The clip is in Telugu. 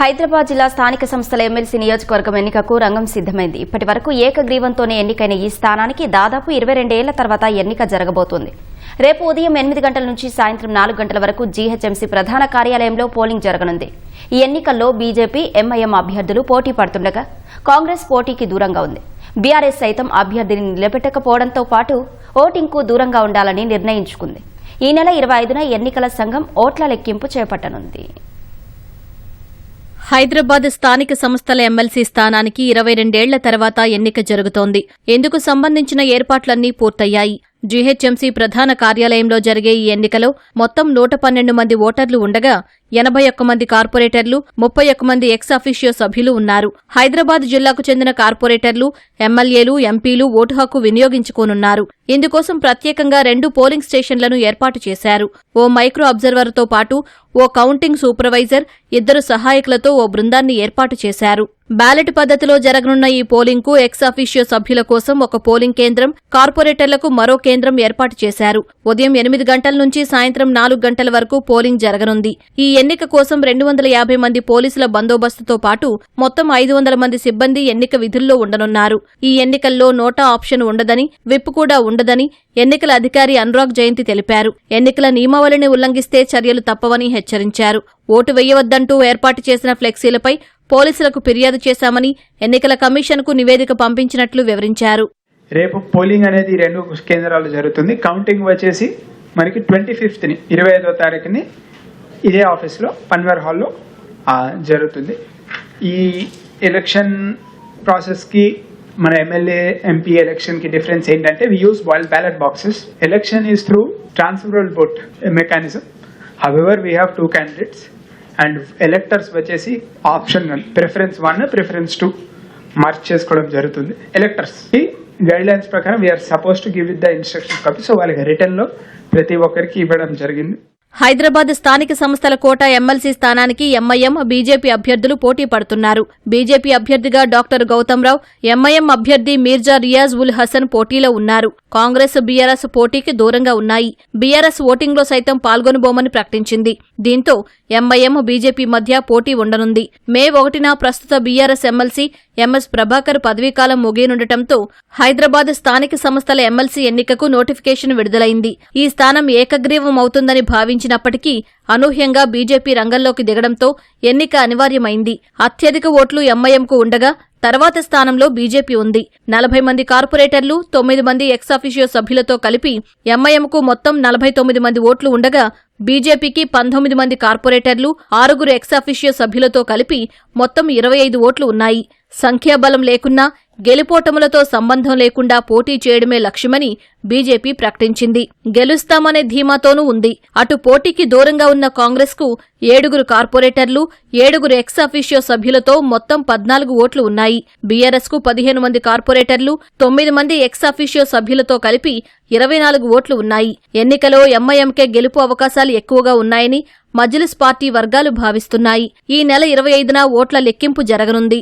హైదరాబాద్ జిల్లా స్థానిక సంస్థల ఎమ్మెల్సీ నియోజకవర్గం ఎన్నికకు రంగం సిద్దమైంది ఇప్పటి వరకు ఏకగ్రీవంతోనే ఎన్నికైన ఈ స్థానానికి దాదాపు ఇరవై రెండేళ్ళ తర్వాత ఎన్నిక జరగబోతోంది. రేపు ఉదయం ఎనిమిది గంటల నుంచి సాయంత్రం నాలుగు గంటల వరకు జీహెచ్ఎంసీ ప్రధాన కార్యాలయంలో పోలింగ్ జరగనుంది. ఈ ఎన్నికల్లో బీజేపీ ఎంఐఎం అభ్యర్థులు పోటీ పడుతుండగా కాంగ్రెస్ పోటీకి దూరంగా ఉంది. బీఆర్ఎస్ సైతం అభ్యర్థిని నిలబెట్టకపోవడంతో పాటు ఓటింగ్కు దూరంగా ఉండాలని నిర్ణయించుకుంది. ఈ నెల ఇరవై ఐదున ఎన్నికల సంఘం ఓట్ల లెక్కింపు చేపట్టనుంది. హైదరాబాద్ స్థానిక సంస్థల ఎమ్మెల్సీ స్థానానికి ఇరవై రెండేళ్ళ తర్వాత ఎన్నిక జరుగుతోంది. ఇందుకు సంబంధించిన ఏర్పాట్లన్నీ పూర్తయ్యాయి. జీహెచ్ఎంసీ ప్రధాన కార్యాలయంలో జరిగే ఈ ఎన్నికలో మొత్తం నూట పన్నెండు మంది ఓటర్లు ఉండగా ఎనభై ఒక్క మంది కార్పొరేటర్లు ముప్పై ఒక్క మంది ఎక్స్ అఫీషియో సభ్యులు ఉన్నారు. హైదరాబాద్ జిల్లాకు చెందిన కార్పొరేటర్లు ఎమ్మెల్యేలు ఎంపీలు ఓటు హక్కు వినియోగించుకోనున్నారు. ఇందుకోసం ప్రత్యేకంగా రెండు పోలింగ్ స్టేషన్లను ఏర్పాటు చేశారు. ఓ మైక్రో అబ్జర్వర్తో పాటు ఓ కౌంటింగ్ సూపర్వైజర్ ఇద్దరు సహాయకులతో ఓ బృందాన్ని ఏర్పాటు చేశారు. బ్యాలెట్ పద్ధతిలో జరగనున్న ఈ పోలింగ్కు ఎక్స్ సభ్యుల కోసం ఒక పోలింగ్ కేంద్రం కార్పొరేటర్లకు మరో కేంద్రం ఏర్పాటు చేశారు. ఉదయం ఎనిమిది గంటల నుంచి సాయంత్రం నాలుగు గంటల వరకు పోలింగ్ జరగనుంది. ఈ ఎన్నిక కోసం రెండు వందల యాభై మంది పోలీసుల బందోబస్తుతో పాటు మొత్తం ఐదు వందల మంది సిబ్బంది ఎన్నిక విధుల్లో ఉండనున్నారు. ఈ ఎన్నికల్లో నోటా ఆప్షన్ ఉండదని విప్ కూడా ఉండదని ఎన్నికల అధికారి అనురాగ్ జయంతి తెలిపారు. ఎన్నికల నియమావళిని ఉల్లంఘిస్తే చర్యలు తప్పవని హెచ్చరించారు. ఓటు వేయవద్దంటూ ఏర్పాటు చేసిన ఫ్లెక్సీలపై పోలీసులకు ఫిర్యాదు చేశామని ఎన్నికల కమిషన్కు నివేదిక పంపించినట్లు వివరించారు. రేపు పోలింగ్ అనేది రెండు కేంద్రాలు జరుగుతుంది. కౌంటింగ్ వచ్చేసి మనకి ట్వంటీ ఫిఫ్త్ని ఇరవై ఐదో తారీఖుని ఇదే ఆఫీస్లో పన్వేర్ హాల్లో జరుగుతుంది. ఈ ఎలక్షన్ ప్రాసెస్కి మన ఎమ్మెల్యే ఎంపీ ఎలక్షన్కి డిఫరెన్స్ ఏంటంటే we use boil ballot boxes election is through transferal vote mechanism however we have two candidates and electors వచ్చేసి option preference one preference two mark చేసుకోవడం జరుగుతుంది. ఎలెక్టర్స్కి గైడ్ లైన్స్ ప్రకారం we're supposed to give with the instruction copy so వాళ్ళకి రిటర్న్లో ప్రతి ఒక్కరికి ఇవ్వడం జరిగింది. హైదరాబాద్ స్థానిక సంస్థల కోట ఎమ్మెల్సీ స్థానానికి ఎంఐఎం బీజేపీ అభ్యర్థులు పోటీ పడుతున్నారు. బీజేపీ అభ్యర్థిగా డాక్టర్ గౌతమ్రావు ఎంఐఎం అభ్యర్థి మీర్జా రియాజ్ ఉల్ హసన్ పోటీలో ఉన్నారు. కాంగ్రెస్ బీఆర్ఎస్ పోటీకి దూరంగా ఉన్నాయి. బీఆర్ఎస్ ఓటింగ్లో సైతం పాల్గొనబోమని ప్రకటించింది. దీంతో ఎంఐఎం బీజేపీ మధ్య పోటీ ఉండనుంది. మే ఒకటిన ప్రస్తుత బీఆర్ఎస్ ఎమ్మెల్సీ ఎంఎస్ ప్రభాకర్ పదవీకాలం ముగియనుండటంతో హైదరాబాద్ స్థానిక సంస్థల ఎమ్మెల్సీ ఎన్నికకు నోటిఫికేషన్ విడుదలైంది. ఈ స్థానం ఏకగ్రీవం అవుతుందని భావించినప్పటికీ అనూహ్యంగా బీజేపీ రంగంలోకి దిగడంతో ఎన్నిక అనివార్యమైంది. అత్యధిక ఓట్లు ఎంఐఎంకు ఉండగా తర్వాత స్థానంలో బీజేపీ ఉంది. నలభై మంది కార్పొరేటర్లు తొమ్మిది మంది ఎక్సాఫిషియో సభ్యులతో కలిపి ఎంఐఎంకు మొత్తం నలభై తొమ్మిది మంది ఓట్లు ఉండగా బీజేపీకి పంతొమ్మిది మంది కార్పొరేటర్లు ఆరుగురు ఎక్సాఫిషియో సభ్యులతో కలిపి మొత్తం ఇరవై ఐదు ఓట్లు ఉన్నాయి. సంఖ్యాబలం లేకున్నా గెలుపోటములతో సంబంధం లేకుండా పోటీ చేయడమే లక్ష్యమని బీజేపీ ప్రకటించింది. గెలుస్తామనే ధీమాతోనూ ఉంది. అటు పోటీకి దూరంగా ఉన్న కాంగ్రెస్కు ఏడుగురు కార్పొరేటర్లు ఏడుగురు ఎక్స్ అఫీషియో సభ్యులతో మొత్తం పద్నాలుగు ఓట్లు ఉన్నాయి. బీఆర్ఎస్కు పదిహేను మంది కార్పొరేటర్లు తొమ్మిది మంది ఎక్స్ అఫీషియో సభ్యులతో కలిపి ఇరవై నాలుగు ఓట్లు ఉన్నాయి. ఎన్నికలో ఎంఐఎంకే గెలుపు అవకాశాలు ఎక్కువగా ఉన్నాయని మజ్లిస్ పార్టీ వర్గాలు భావిస్తున్నాయి. ఈ నెల ఇరవై ఐదున ఓట్ల లెక్కింపు జరగనుంది.